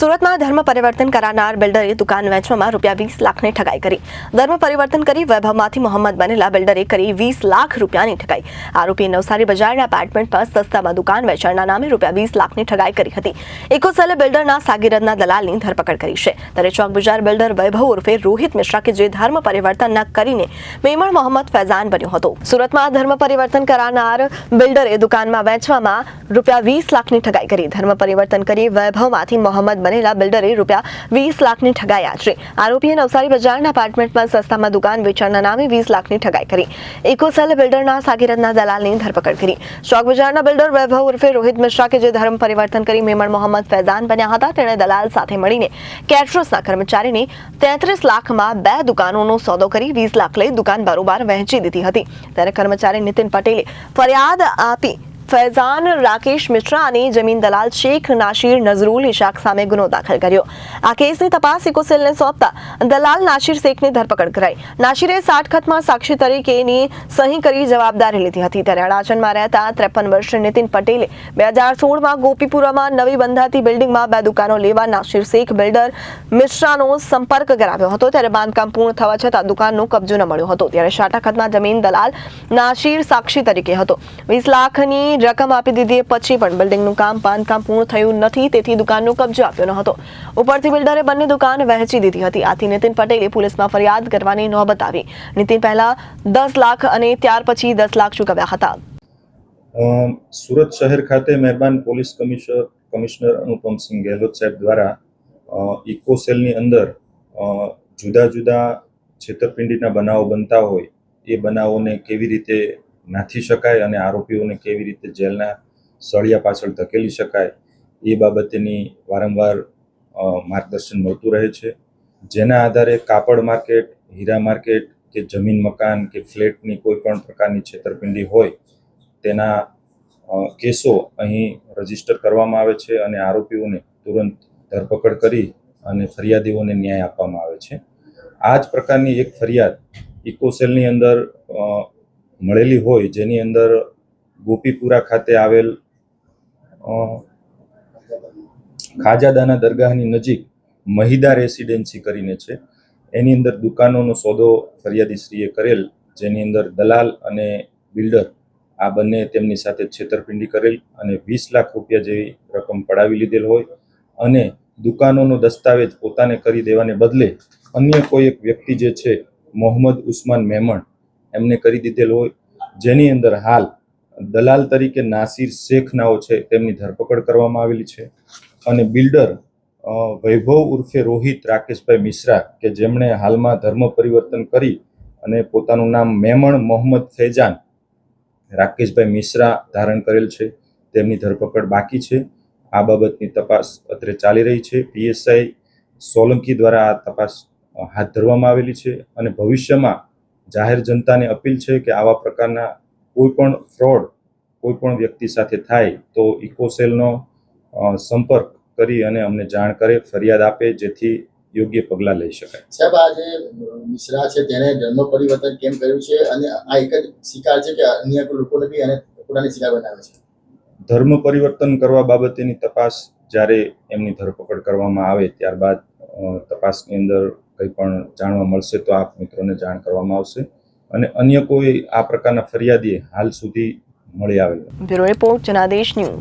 સુરતમાં ધર્મ પરિવર્તન કરાનાર બિલ્ડરે દુકાન વેચવામાં રૂપિયા વીસ લાખની ઠગાઈ કરી. ધર્મ પરિવર્તન કરી વૈભવમાંથી મોહમ્મદ બનેલા બિલ્ડરે કરી વીસ લાખ રૂપિયાની ઠગાઈ. આરોપી નવસારી બજારના એપાર્ટમેન્ટ પર સસ્તામાં દુકાન વેચાણના નામે રૂપિયા વીસ લાખની ઠગાઈ કરી હતી. ઇકોસેલે બિલ્ડરના સાગીરદના દલાલની ધરપકડ કરી છે. ત્યારે ચોક બજાર બિલ્ડર વૈભવ ઉર્ફે રોહિત મિશ્રા કે જે ધર્મ પરિવર્તન ન કરીને મેમણ મોહમ્મદ ફૈઝાન બન્યો હતો. સુરતમાં ધર્મ પરિવર્તન કરાનાર બિલ્ડરે દુકાનમાં વેચવામાં રૂપિયા વીસ લાખની ઠગાઈ કરી. ધર્મ પરિવર્તન કરી વૈભવમાંથી મોહમ્મદ બનેલા બિલ્ડરે રૂપિયા વીસ લાખની ઠગાયા છે આરોપીએ નવસારી બજારના એપાર્ટમેન્ટમાં સસ્તામાં દુકાન વેચાણના નામે વીસ લાખની ઠગાઈ કરી. ઇકોસેલ બિલ્ડરના સાગીરદના દલાલની ધરપકડ કરી. ચોક બજારના બિલ્ડર વૈભવ ઉર્ફે રોહિત મિશ્રા કે જે ધર્મ પરિવર્તન કરી મેમણ મોહમ્મદ ફૈઝાન બન્યા હતા, તેણે દલાલ સાથે મળીને કેટરસના કર્મચારીને તેત્રીસ લાખમાં બે દુકાનોનો સોદો કરી વીસ લાખ લઈ દુકાન બારોબાર વહેંચી દીધી હતી. ત્યારે કર્મચારી નીતિન પટેલે ફરિયાદ આપી ફૈઝાન રાકેશ મિશ્રા અને જમીન દલાલ શેખ નાશીર નઝરુલ ઇશાક સામે ગુનો દાખલ કર્યો. આ કેસની તપાસ ઇકોસેલને સોંપતા દલાલ નાશીર શેખની ધરપકડ કરાઈ. નાશીરે સાઠ ખતમાં સાક્ષી તરીકેની સહી કરી જવાબદારી લીધી હતી. ત્યારે અડાજણમાં રહેતા ત્રેપન વર્ષીય નીતિન પટેલે બે હજાર સોળમાં ગોપીપુરામાં નવી બંધાતી બિલ્ડિંગમાં બે દુકાનો લેવા નાશીર શેખ બિલ્ડર મિશ્રાનો સંપર્ક કરાવ્યો હતો. ત્યારે બાંધકામ પૂર્ણ થવા છતાં દુકાનનો કબજો ન મળ્યો હતો. ત્યારે શાટાખતમાં જમીન દલાલ નાશીર સાક્ષી તરીકે હતો. વીસ લાખની રકમ આપી દીધી પછી પણ બિલ્ડિંગનું કામ બાંધકામ પૂર્ણ થયું નથી, તેથી દુકાનનો કબજો આપ્યો ન હતો. ઉપરથી બિલ્ડરે બંને દુકાન વહેંચી દીધી હતી. આથી નીતિન પટેલે પોલીસમાં ફરિયાદ કરવાની નોબત આવી નીતિન પહેલા દસ લાખ અને ત્યાર પછી દસ લાખ ચૂકવ્યા હતા. સુરત શહેર ખાતે મહેરબાન police commissioner commissioner Anupamsinh Gehlot સાહેબ દ્વારા ઇકો સેલની અંદર જુદા જુદા છેતરપિંડીના બનાવો બનતા હોય, એ બનાવોને કેવી રીતે નાથી શકાય અને આરોપીઓને કેવી રીતે જેલના સળિયા પાછળ ધકેલી શકાય એ બાબતેની વારંવાર માર્ગદર્શન મળતું રહે છે. જેના આધારે કાપડ માર્કેટ, હીરા માર્કેટ કે જમીન મકાન કે ફ્લેટની કોઈ પણ પ્રકારની છેતરપિંડી હોય, તેના કેસો અહીં રજિસ્ટર કરવામાં આવે છે અને આરોપીઓને તુરંત ધરપકડ કરી અને ફરિયાદીઓને ન્યાય આપવામાં આવે છે. આ જ પ્રકારની એક ફરિયાદ ઇકોસેલની અંદર મળેલી હોય, જેની અંદર ગોપીપુરા ખાતે આવેલ ખાજાદાના દરગાહની નજીક મહિદા રેસિડેન્સી કરીને છે. એની અંદર દુકાનોનો સોદો ફરિયાદીશ્રીએ કરેલ, જેની અંદર દલાલ અને બિલ્ડર આ બંને તેમની સાથે છેતરપિંડી કરેલ અને વીસ લાખ રૂપિયા જેવી રકમ પડાવી લીધેલ હોય અને દુકાનોનો દસ્તાવેજ પોતાને કરી દેવાને બદલે અન્ય કોઈ એક વ્યક્તિ જે છે, મોહમ્મદ ઉસ્માન મેમણ એમને કરી દીધેલ હોય. જેની અંદર હાલ દલાલ તરીકે નાસિર શેખ નાઓ છે, તેમની ધરપકડ કરવામાં આવેલી છે. અને બિલ્ડર વૈભવ ઉર્ફે રોહિત રાકેશભાઈ મિશ્રા, કે જેમણે હાલમાં ધર્મ પરિવર્તન કરી અને પોતાનું નામ મેમણ મોહમ્મદ ફૈજાન રાકેશભાઈ મિશ્રા ધારણ કરેલ છે. તેમની ધરપકડ બાકી છે. આ બાબતની તપાસ અત્રે ચાલી રહી છે. પીએસઆઈ સોલંકી દ્વારા આ તપાસ હાથ ધરવામાં આવેલી છે અને ભવિષ્યમાં જાહેર જનતાને અપીલ છે કે આવા પ્રકારના કોઈ પણ ફ્રોડ કોઈ પણ વ્યક્તિ સાથે થાય તો ઇકોસેલનો સંપર્ક કરી અને અમને જાણ કરે ફરિયાદ આપે જેથી યોગ્ય પગલાં લઈ શકાય. સાહેબ આ જે મિશ્રા છે તેને ધર્મ પરિવર્તન કેમ કર્યું છે અને આ એક જ શિકાર છે કે અન્ય કોઈ લોકોને બી એને પોતાની શિકાર બનાવે છે? ધર્મ પરિવર્તન કરવા બાબતેની તપાસ જ્યારે એમની ધરપકડ કરવામાં આવે ત્યારબાદ તપાસની અંદર કંઈ પણ જાણવા મળશે તો આપ મિત્રોને જાણ કરવામાં આવશે અને અન્ય કોઈ આ પ્રકારના ફરિયાદી હાલ સુધી મળી આવેલ. Bureau report, Janadesh news